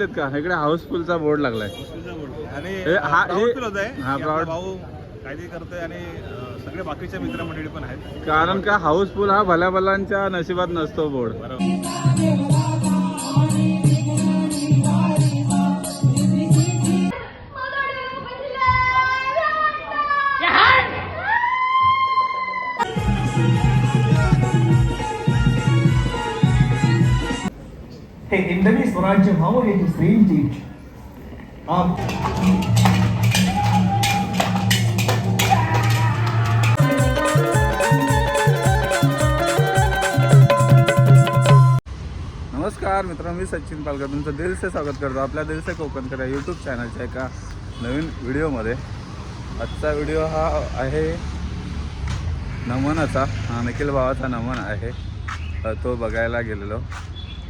का? इकडे हाऊसफुलचा बोर्ड लागलाय. आणि हे- हा- हे- हा, भाऊ काहीतरी करतोय आणि सगळे बाकीच्या मित्रमंडळी पण आहेत. कारण का हाऊसफुल हा भल्या भल्यांच्या नशिबात नसतो बोर्ड. बरोबर. हे हिंदवी स्वराज्य व्हावं हे स्त्रींची इच्छा नमस्कार मित्रांनो मी सचिन पालकर. तुमचं दिलसे स्वागत करतो आपल्या दिलसे कोकणकर या यूट्यूब चॅनलच्या एका नवीन व्हिडिओमध्ये आजचा व्हिडिओ हा आहे नमनाचा. हा निखिल भावाचा नमन आहे. तो बघायला गेलेलो.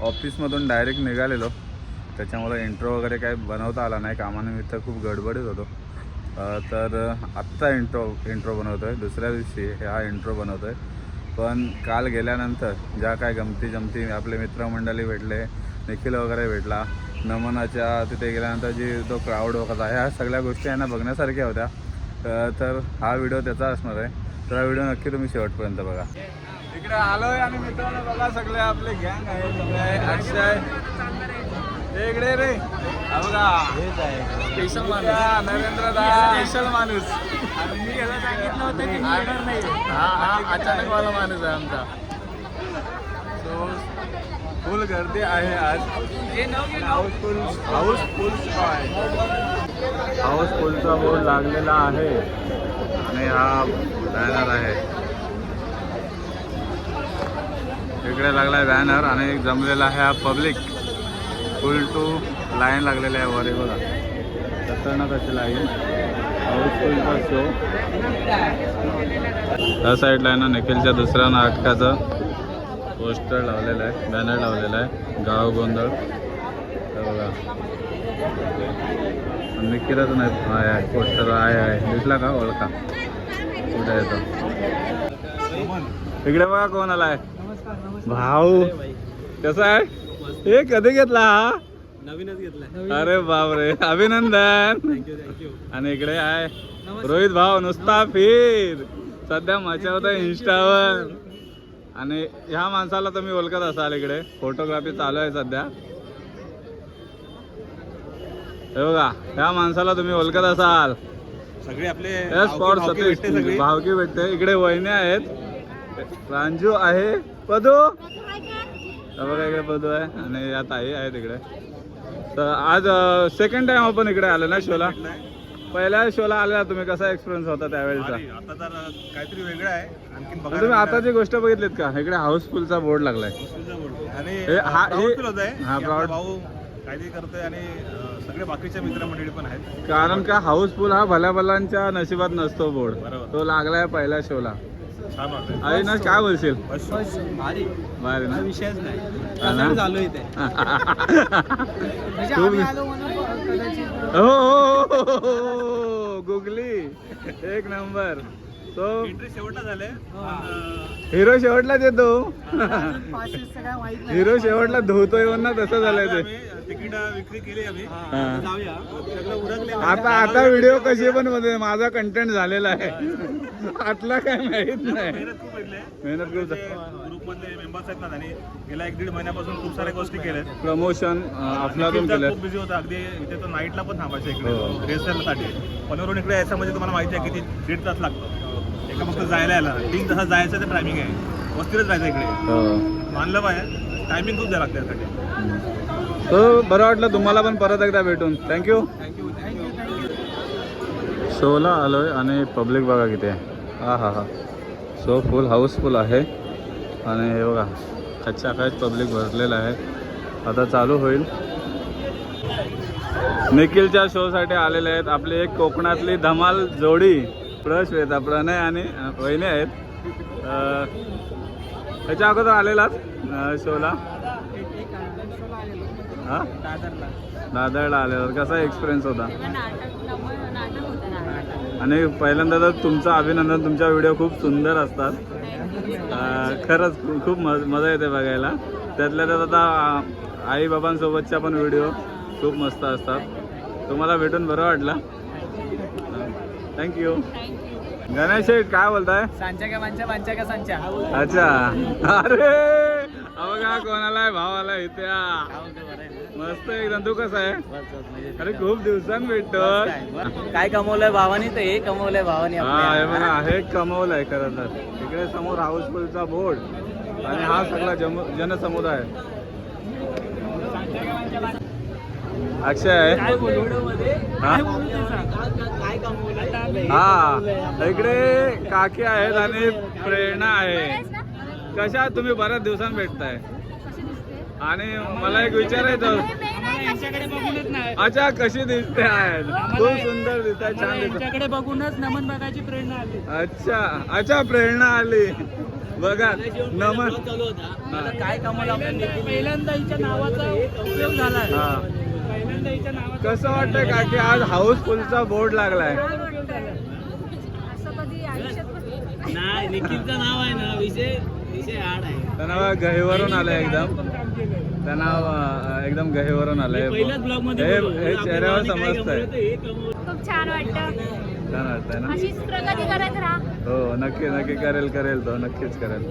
ऑफिसमधून डायरेक्ट निघालेलो. त्याच्यामुळे इंट्रो वगैरे काही बनवता आला नाही. कामानिमित्त खूप गडबडीत होतो. तर आत्ता इंट्रो इंट्रो बनवतो आहे दुसऱ्या दिवशी हा इंट्रो बनवतो आहे पण काल गेल्यानंतर ज्या काय गमती जमती आपले मित्रमंडळी भेटले निखिल वगैरे भेटला नमनाच्या तिथे गेल्यानंतर जी तो क्राऊड वगैरे ह्या सगळ्या गोष्टी यांना ना बघण्यासारख्या होत्या. तर हा व्हिडिओ त्याचा असणार आहे. तर हा व्हिडिओ नक्की तुम्ही शेवटपर्यंत बघा. इकडे आलोय आणि मित्रांनो बघा सगळे आपले गँग आहे सगळे अक्षय इकडे रे. बघा. स्पेशल माणूस. नरेंद्र दा स्पेशल माणूस. आणि मी याला सांगितलं होतं की येणार नाही हा हा अचानक वाला माणूस आहे आमचा. सो फुल गर्दी आहे आज. हाऊसफुल हाऊसफुल आहे हाऊसफुलचा बोर्ड लागलेला आहे. आणि हा बॅनर आहे. इकडे लागलाय बॅनर आणि जमलेला आहे हा पब्लिक फुल टू लाईन लागलेली आहे वर बघा. खतरनाक अशी लाईन हाऊसफुलचा शो या साईडला आहे ना निखिलच्या दुसऱ्या नाटकाचं पोस्टर लावलेलं आहे बॅनर लावलेला आहे. गाव गोंधळ. बघा. निखिलच नाही आहे आहे पोस्टर आहे आहे दिसला का? ओळखा. कुठे येतो इकडे बघा कोण आलाय. भाऊ कसा आहे? हे कधी घेतला हा? नवीनच घेतलाय. अरे बापरे अभिनंदन. आणि इकडे आहे रोहित भाऊ नुसता फिर. सध्या मचावत आहे इंस्टावर आणि ह्या माणसाला तुम्ही ओळखत असाल इकडे. फोटोग्राफी चालू आहे सध्या. हे बघा ह्या माणसाला तुम्ही ओळखत असाल. सगळे आपले स्पॉट सतीश सगळी. भावकी भेटते. इकडे वहिनी आहेत. प्रांजू आहे. पदू? बघा इकडे पदू आहे आणि या ताई आहेत इकडे. तर आज सेकंड टाइम आपण इकडे आलो ना शोला? पहिल्या शोला आलेला तुम्ही कसा एक्सपिरियन्स होता त्यावेळेचा. आता तर काहीतरी वेगळं आहे. तुम्ही आताची गोष्ट बघितलीत का? इकडे हाऊसफुलचा बोर्ड लागलाय. आणि हे- हा- हे- आहे हा. भाऊ काहीतरी करतोय आणि सगळे बाकीच्या मित्रमंडळी पण आहेत. कारण का हाऊसफुल हा भल्या भल्यांच्या नशिबात नसतो बोर्ड. तो लागलाय पहिल्या शोला. छान वाटतंय अविनाश काय बोलशील? बस भारी. ना? विषयच नाही. हा ना? इथे. हो, हो हो, हो, हो, गुगली. एक नंबर. तो एंट्री शेवटला झाले हिरो शेवटलाच येतो पासेसचं काय माहीत नाही हिरो शेवटला धुतोय म्हणून ना तसं झालंय ते. तिकीट विक्री केली आम्ही. हा. जाऊया. सगळं उरकले आता आता व्हिडिओ कशी पण मध्ये माझा कंटेंट झालेला आहे. आतला काय माहीत नाही. मेहनत खूप भेटले मेहनत खूप ग्रुप मधले मेंबर्स आहेत ना त्यांनी गेल्या एक दीड महिन्यापासून खूप साऱ्या गोष्टी केल्यात प्रमोशन केलं खूप बिझी होता. अगदी इथे तो नाईटला पण थांबायचं हो. इकडे पनवेलवरून इकडे यायचं म्हणजे तुम्हाला माहिती आहे किती दीड तास लागतो. एका फक्त जायला यायला. तीन तासात जायचं तर टायमिंग आहे. वस्तीलाच जायचं इकडे. हो. मानलं पाहिजे. टायमिंग खूप द्यायला लागतं यासाठी. तो बरं वाटलं. तुम्हाला पण परत एकदा भेटून. थँक्यू शोला आलो आहे आलोय आणि पब्लिक बघा किती आहे. हा हा हा. शो फुल हाऊसफुल आहे. आणि हे बघा अच्छा काहीच पब्लिक भरलेलं आहे. आता चालू होईल. निखिलच्या शोसाठी आलेले आहेत. आपली एक कोकणातली धमाल जोडी. प्रश्वेता प्रणय आणि वहिनी आहेत. त्याच्या अगोदर आलेलात शोला हा? दादरला दादरला आलेला कसा एक्सपिरियन्स होता? नाटक नवं नाटक होतं ना आणि पहिल्यांदा तर तुमचं अभिनंदन तुमच्या व्हिडिओ खूप सुंदर असतात. खरंच खूप मज मजा येते बघायला. त्यातल्या त्यात आता आई बाबांसोबतच्या पण व्हिडिओ खूप मस्त असतात. तुम्हाला भेटून बरं वाटलं. थँक्यू गणेश काय बोलताय? अच्छा. अरे! अहो का कोणाला भाव आला इथे. मस्त एकदम तू कसा आहे? अरे खूप दिवसांनी भेटतो काय कमवलंय भावानी तर हे कमवलंय भावानी हा हे हे कमवलंय खरं तर. इकडे समोर हाऊसफुलचा बोर्ड आणि हा सगळा जनसमुदाय. अक्षय. आहे हा? काय कमवलंय? हा इकडे काकी आहेत आणि प्रेरणा आहे. कशा तुम्ही? बऱ्याच दिवसांनी भेटताय. आणि मला एक विचारायचं अच्छा कशी दिसते आहेत खूप सुंदर दिसत आहे छान दिसत यांच्याकडे बघूनच नमन बघायची प्रेरणा आली. अच्छा अच्छा प्रेरणा आली. बघा नमन. काय हिच्या नावाचा उपयोग हा. नावाचा कसं वाटतंय का की आज हाऊसफुलचा बोर्ड लागलाय? असं कधी आयुष्यात पण नाही निखिलचं नाव आहे ना विषय त्यांना गहेवरून आलंय एकदम. त्यांना एकदम गहेवरून आलंय. पहिल्याच ब्लॉगमध्ये हे. हे चेहऱ्यावर समजतंय. हे. खूप छान वाटतं. छान वाटतंय ना? अशीच प्रगती करत राहा. हो नक्की नक्की करेल करेल तो नक्कीच करेल.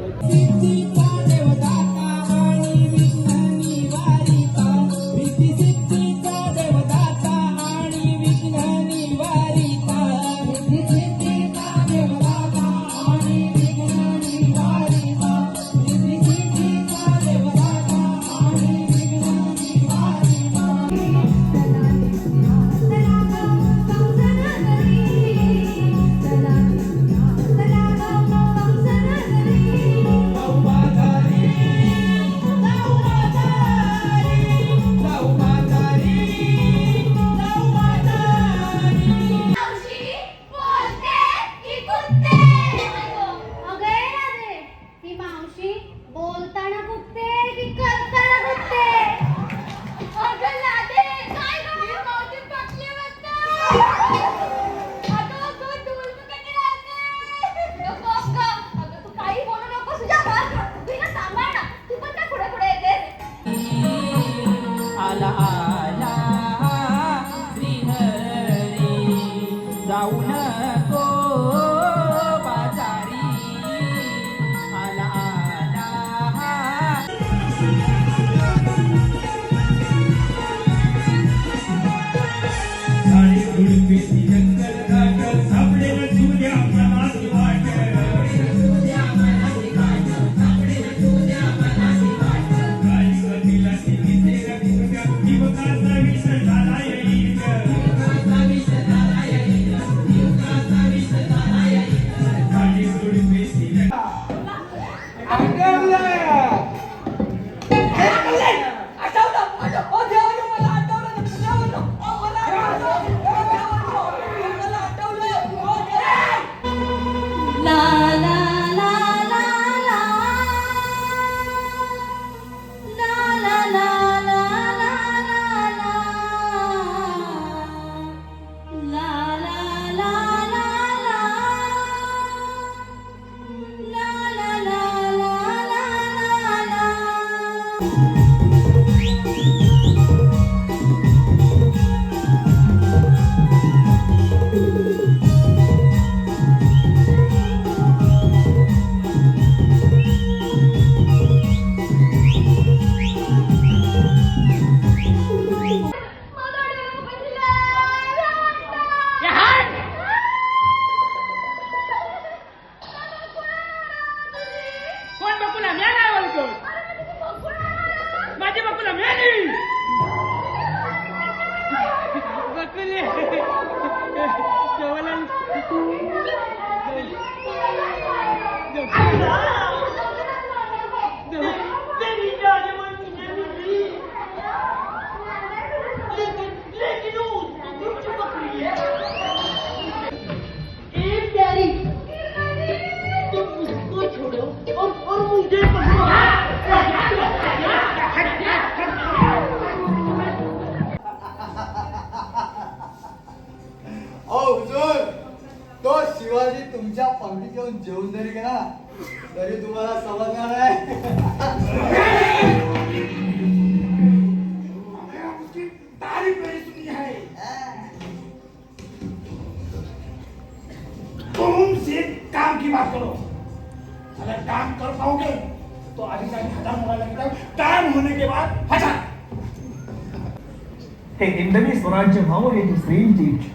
हिंदवी स्वराज्य व्हावं हे स्त्रींची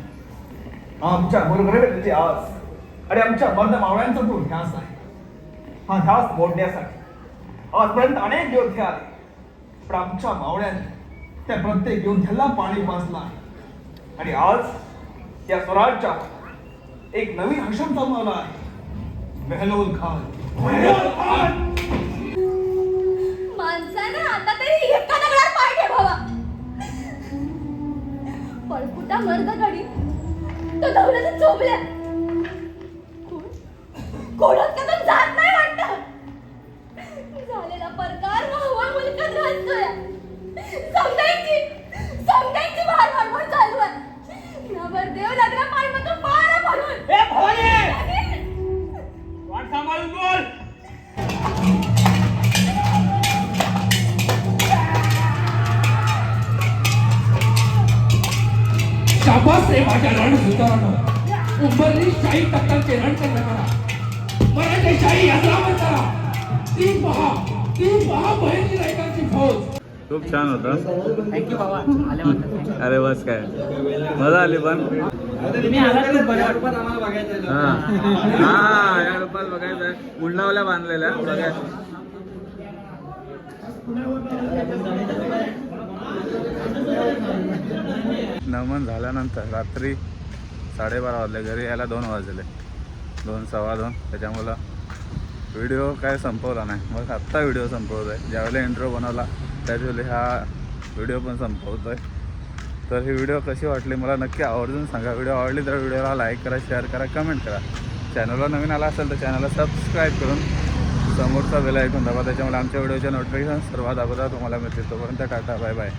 आमच्या मुरगडे इतिहास आणि आमच्या मर्द मावळ्यांचा तो ध्यास आहे हा ध्यास मोडण्यासाठी आजपर्यंत अनेक योद्धे आले पण आमच्या मावळ्यांनी त्या प्रत्येक योद्ध्याला पाणी वाचला आहे. आणि आज या स्वराजच्या एक नवीन चालू जमवला आहे. मेहलोल खान! पळकुटा गाडी तो दौलत चोपल्या कोण? कोणात उंबरली शाही रण करा. मराठी शाही यात्रा म्हणता ती पहा ती पहा बहिणी रायकांची फौज. खूप छान होतं. थँक्यू बाबा. आल्याबद्दल अरे बस काय. मजा आली पण. हा. हा या रुपात बघायचं आहे. गुंडावल्या बांधलेल्या. बघायचं नमन झाल्यानंतर रात्री साडेबारा वाजले. घरी यायला दोन वाजले. दोन सव्वा दोन. त्याच्यामुळं व्हिडिओ काय संपवला नाही. मग आत्ता व्हिडिओ संपवतो आहे ज्यावेळेला इंट्रो बनवला त्याचवेळी हा व्हिडिओ पण संपवतो आहे तर ही व्हिडिओ कशी वाटली मला नक्की आवर्जून सांगा. व्हिडिओ आवडली तर व्हिडिओला लाईक करा शेअर करा कमेंट करा. चॅनलला नवीन आला असेल तर चॅनलला सबस्क्राईब करून समोरचा बेल ऐकून दाबा. त्याच्यामुळे आमच्या व्हिडिओच्या नोटिफिकेशन सर्वात अगोदर तुम्हाला मिळतील. तोपर्यंत टाटा बाय बाय